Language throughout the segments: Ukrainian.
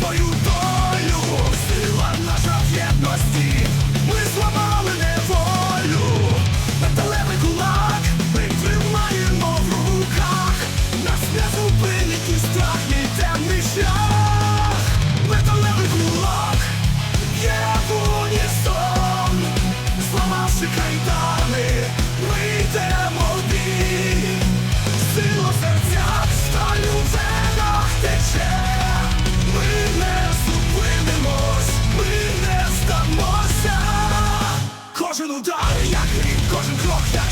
for you to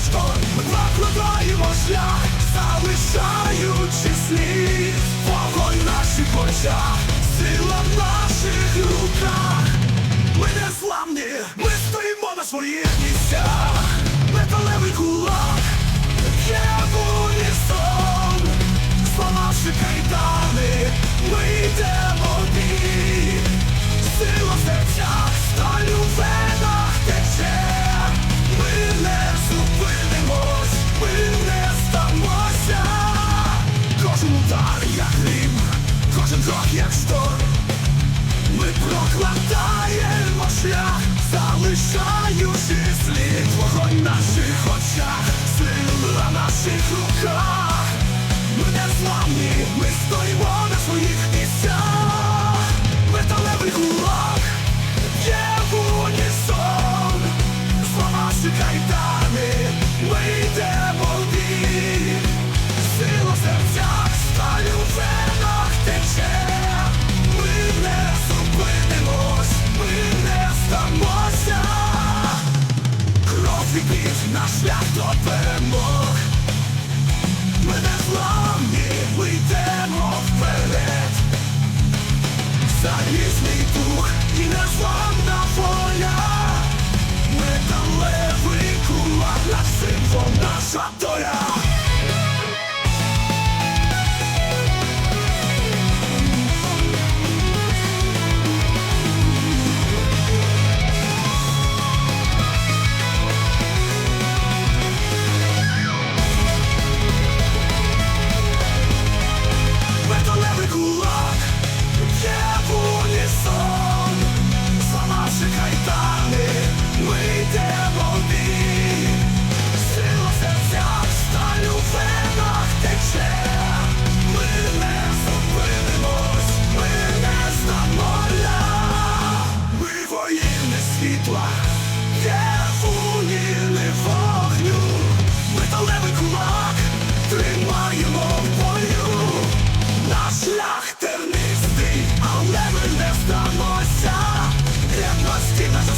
шторм Ми прокладаємо шлях, залишаючи слід. Вогонь в наших очах, сила в наших руках. Ми не зламні, ми стоїмо на своїх. як штор Ми прокладаємо шлях, залишаючи слід вогонь наших очах. залізний дух і незламна воля, металевий кулак, наш символ, наша доля.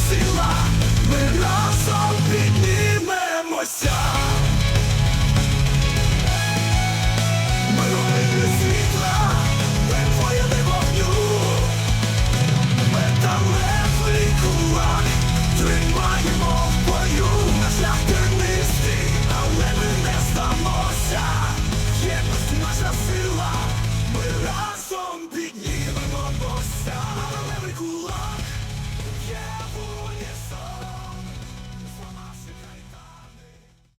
сила, ми гра.